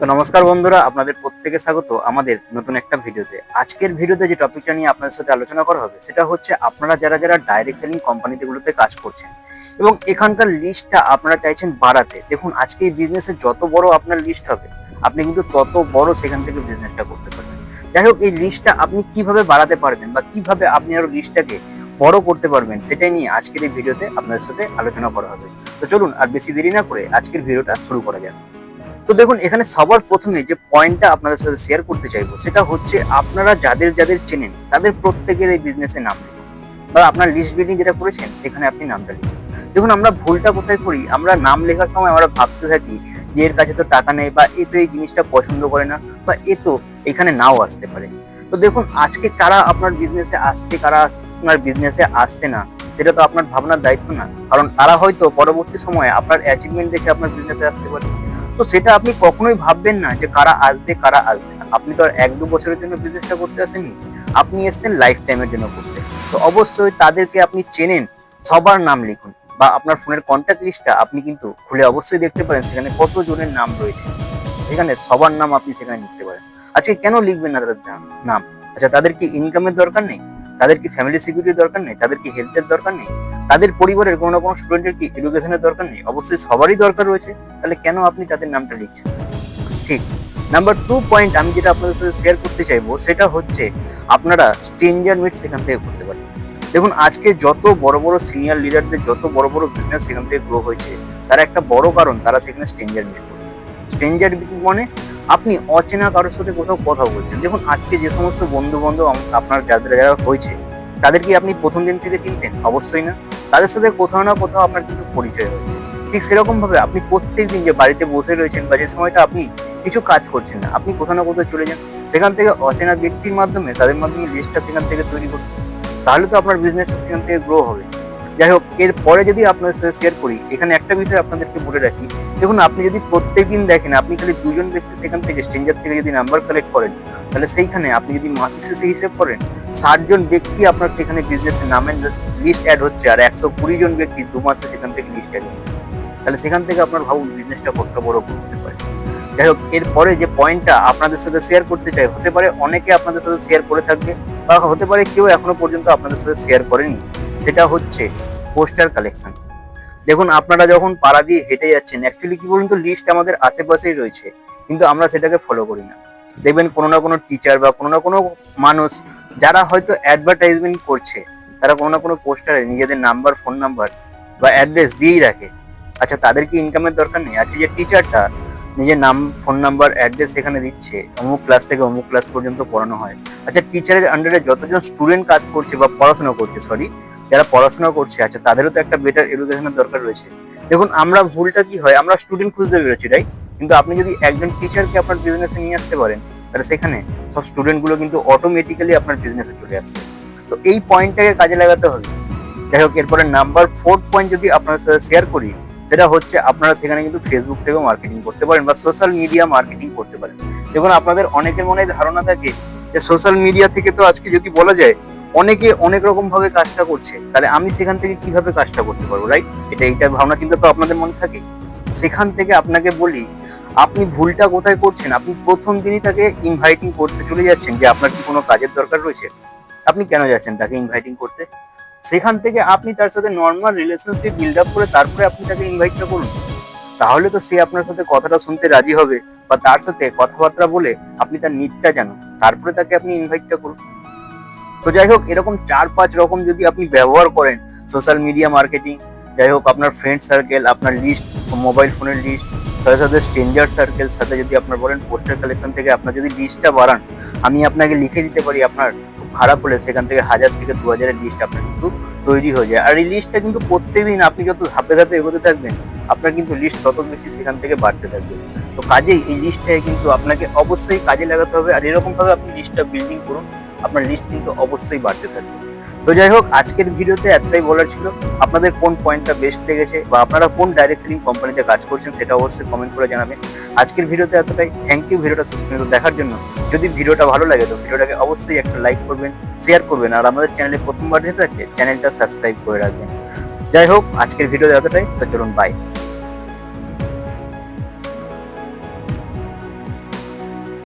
তো নমস্কার বন্ধুরা, আপনাদের প্রত্যেকে স্বাগত আমাদের নতুন একটা ভিডিওতে। আজকের ভিডিওতে যে টপিকটা নিয়ে আপনাদের সাথে আলোচনা করা হবে, সেটা হচ্ছে আপনারা যারা যারা ডাইরেক্ট সেলিং কোম্পানিগুলোতে কাজ করছেন এবং এখানকার লিস্টটা আপনারা চাইছেন বাড়াতে, দেখুন আজকে এই বিজনেসে যত বড় আপনার লিস্ট হবে, আপনি কিন্তু তত বড় সেখান থেকে বিজনেসটা করতে পারবেন। যাই হোক, এই লিস্টটা আপনি কীভাবে বাড়াতে পারবেন বা কীভাবে আপনি আরও লিস্টটাকে বড় করতে পারবেন, সেটাই নিয়ে আজকের এই ভিডিওতে আপনাদের সাথে আলোচনা করা হবে। তো চলুন আর বেশি দেরি না করে আজকের ভিডিওটা শুরু করা যাক। তো দেখুন, এখানে সবার প্রথমে যে পয়েন্টটা আপনাদের সাথে শেয়ার করতে চাইব, সেটা হচ্ছে আপনারা যাদের যাদের চেনেন, তাদের প্রত্যেকের এই বিজনেসে নাম বা আপনার লিস্ট বিল্ডিং যেটা করেছেন, সেখানে আপনি নামটা লিখুন। দেখুন, আমরা ভুলটা কোথায় করি? আমরা নাম লেখার সময় আমরা ভাবতে থাকি যে এর কাছে তো টাকা নেই, বা এ তো এই জিনিসটা পছন্দ করে না, বা এ তো এখানে নাও আসতে পারে। তো দেখুন, আজকে কারা আপনার বিজনেসে আসছে, কারা আপনার বিজনেসে আসছে না, সেটা তো আপনার ভাবনার দায়িত্ব না। কারণ তারা হয়তো পরবর্তী সময়ে আপনার অ্যাচিভমেন্ট দেখে আপনার বিজনেসে আসতে পারে। তো সেটা আপনি কখনোই ভাববেন না যে কারা আসবে কারা আসবে না। আপনি তো আর এক দু বছরের জন্য বিজনেসটা করতে আসেননি। আপনি এসছেন লাইফ টাইমের জন্য করতে। তো অবশ্যই তাদেরকে আপনি চেনেন, সবার নাম লিখুন বা আপনার ফোনের কন্ট্যাক্ট লিস্টটা আপনি কিন্তু খুলে অবশ্যই দেখতে পারেন সেখানে কত জনের নাম রয়েছে। সেখানে সবার নাম আপনি সেখানে লিখতে পারেন। আজকে কেন লিখবেন না তাদের নাম? আচ্ছা তাদের কি ইনকামের দরকার নেই? তাদের কি ফ্যামিলি সিকিউরিটির দরকার নেই? তাদের কি হেলথের দরকার নেই? তাদের পরিবারের কোনো না কোনো স্টুডেন্টের কি এডুকেশনের দরকার নেই? অবশ্যই সবারই দরকার রয়েছে। তাহলে কেন আপনি তাদের নামটা লিখছেন? ঠিক। নাম্বার টু পয়েন্ট আমি যেটা আপনাদের সাথে শেয়ার করতে চাইব, সেটা হচ্ছে আপনারা স্ট্রেঞ্জার মিট সেখান থেকে করতে পারেন। দেখুন, আজকে যত বড় বড় সিনিয়র লিডারদের যত বড় বড় বিজনেস সেখান থেকে গ্রো হয়েছে, তার একটা বড় কারণ তারা সেখানে স্ট্রেঞ্জার মিট করে। স্ট্রেঞ্জার মিট মানে আপনি অচেনা কারোর সাথে কোথাও কথা বলছেন। দেখুন, আজকে যে সমস্ত বন্ধু বান্ধব আপনার যাদের যারা হয়েছে তাদের কি আপনি প্রথম দিন থেকে চিনতেন? অবশ্যই না। তাদের সাথে কোথাও না কোথাও আপনার কিন্তু পরিচয় হয়েছে ঠিক সেরকম ভাবে আপনি প্রত্যেক দিন যে বাড়িতে বসে রয়েছেন বা যে সময়টা আপনি কিছু কাজ করছেন না, আপনি কোথাও না কোথাও চলে যান। সেখান থেকে অচেনা ব্যক্তির মাধ্যমে, তাদের মাধ্যমে লিস্টটা সেখান থেকে তৈরি করুন তাহলে তো আপনার বিজনেসটা সেখান থেকে গ্রো হবে। যাই হোক, এর পরে যদি আপনাদের সাথে শেয়ার করি, এখানে একটা বিষয় আপনাদেরকে বলে রাখি। দেখুন, আপনি যদি প্রত্যেকদিন দেখেন, আপনি খালি দুজন ব্যক্তি সেখান থেকে স্ট্রেঞ্জার থেকে যদি নাম্বার কালেক্ট করেন, তাহলে সেইখানে আপনি যদি মাসের শেষে হিসেব করেন, ষাটজন ব্যক্তি আপনার সেখানে বিজনেসের নামের লিস্ট অ্যাড হচ্ছে, আর একশো কুড়ি জন ব্যক্তি দু মাসে সেখান থেকে লিস্ট অ্যাড হচ্ছে। তাহলে সেখান থেকে আপনার ভাবুন বিজনেসটা কতটা বড় করতে পারে। যাই হোক এরপরে যে পয়েন্টটা আপনাদের সাথে শেয়ার করতে চাই, হতে পারে অনেকে আপনাদের সাথে শেয়ার করে থাকবে, বা হতে পারে কেউ এখনও পর্যন্ত আপনাদের সাথে শেয়ার করেনি। সেটা হচ্ছে পোস্টার কালেকশন দেখুন, আপনারা যখন পাড়া দিয়ে হেঁটে যাচ্ছেন অ্যাকচুয়ালি কি বলুন তো লিস্ট আমাদের আশেপাশেই রয়েছে, কিন্তু আমরা সেটাকে ফলো করি না। দেখবেন কোনো না কোনো টিচার বা কোনো না কোনো মানুষ, যারা হয়তো অ্যাডভার্টাইজমেন্ট করছে, তারা কোনো না কোনো পোস্টারে নিজেদের নাম্বার ফোন নাম্বার বা অ্যাড্রেস দিয়েই রাখে। আচ্ছা তাদের কি ইনকামের দরকার নেই? আজকে যে টিচারটা নিজের নাম ফোন নাম্বার অ্যাড্রেস এখানে দিচ্ছে, অমুক ক্লাস থেকে অমুক ক্লাস পর্যন্ত পড়ানো হয়। আচ্ছা টিচারের আন্ডারে যতজন স্টুডেন্ট কাজ করছে বা পড়াশোনা করছে সরি যারা পড়াশোনা করছে আচ্ছা তাদেরও তো একটা বেটার এডুকেশনের দরকার রয়েছে। দেখুন, আমরা ভুলটা কি হয়? আমরা স্টুডেন্ট খুঁজতে বেরোচ্ছি রাইট কিন্তু আপনি যদি একজন টিচারকে আপনার বিজনেসে নিয়ে আসতে পারেন, তাহলে সেখানে সব স্টুডেন্টগুলো কিন্তু অটোমেটিক্যালি আপনার বিজনেসে চলে আসছে। তো এই পয়েন্টটাকে কাজে লাগাতে হবে। যাই হোক, এরপরে নাম্বার ফোর্থ পয়েন্ট যদি আপনাদের সাথে শেয়ার করি, সেটা হচ্ছে আপনারা সেখানে কিন্তু ফেসবুক থেকেও মার্কেটিং করতে পারেন বা সোশ্যাল মিডিয়া মার্কেটিং করতে পারেন। দেখুন, আপনাদের অনেকের মনে ধারণা থাকে যে সোশ্যাল মিডিয়া থেকে তো আজকে যদি বলা যায় অনেকে অনেক রকম ভাবে কাজটা করছে, তাহলে আমি সেখান থেকে কীভাবে কাজটা করতে পারব রাইট এটা এইটা ভাবনা চিন্তা তো আপনাদের মনে থাকে। সেখান থেকে আপনাকে বলি, আপনি ভুলটা কোথায় করছেন? আপনি প্রথম দিনই তাকে ইনভাইটিং করতে চলে যাচ্ছেন যে আপনার কি কোনো কাজের দরকার রয়েছে? আপনি কেন যাচ্ছেন তাকে ইনভাইটিং করতে? সেখান থেকে আপনি তার সাথে নর্মাল রিলেশনশিপ বিল্ড আপ করে তারপরে আপনি তাকে ইনভাইটটা করুন। তাহলে তো সে আপনার সাথে কথাটা শুনতে রাজি হবে, বা তার সাথে কথাবার্তা বলে আপনি তার নিটটা জানুন। তারপরে তাকে আপনি ইনভাইটটা করুন। তো যাই হোক, এরকম চার পাঁচ রকম যদি আপনি ব্যবহার করেন সোশ্যাল মিডিয়া মার্কেটিং যাই হোক, আপনার ফ্রেন্ড সার্কেল আপনার লিস্ট মোবাইল ফোনের লিস্ট সাথে সাথে স্ট্রেঞ্জার সার্কেল সাথে যদি আপনার বলেন পোস্টার কালেকশন থেকে আপনার যদি লিস্টটা বাড়ান, আমি আপনাকে লিখে দিতে পারি, আপনার খারাপ হলে সেখান থেকে হাজার থেকে দু হাজারের লিস্ট আপনার কিন্তু তৈরি হয়ে যায়। আর এই লিস্টটা কিন্তু প্রত্যেকদিন আপনি যত ধাপে ধাপে এগোতে থাকবেন, আপনার কিন্তু লিস্ট তত বেশি সেখান থেকে বাড়তে থাকবে। তো কাজেই এই লিস্টটাকে কিন্তু আপনাকে অবশ্যই কাজে লাগাতে হবে। আর এরকমভাবে আপনি লিস্টটা বিল্ডিং করুন আপনার লিস্ট কিন্তু অবশ্যই বাড়তে থাকবে। তো যাই হোক, আজকের ভিডিওতে এতটাই বলার ছিল। আপনাদের কোন পয়েন্টটা বেস্ট লেগেছে বা আপনারা কোন ডাইরেক্ট সেলিং কোম্পানিতে কাজ করছেন সেটা অবশ্যই কমেন্ট করে জানাবেন। আজকের ভিডিওতে এতটাই। থ্যাংক ইউ ভিডিওটা শেষ পর্যন্ত দেখার জন্য। যদি ভিডিওটা ভালো লাগে তো ভিডিওটাকে অবশ্যই একটা লাইক করবেন শেয়ার করবেন আর আমাদের চ্যানেলে প্রথমবার যেতে থাকে চ্যানেলটা সাবস্ক্রাইব করে রাখবেন। যাই হোক, আজকের ভিডিওতে এতটাই। তো চলুন বাই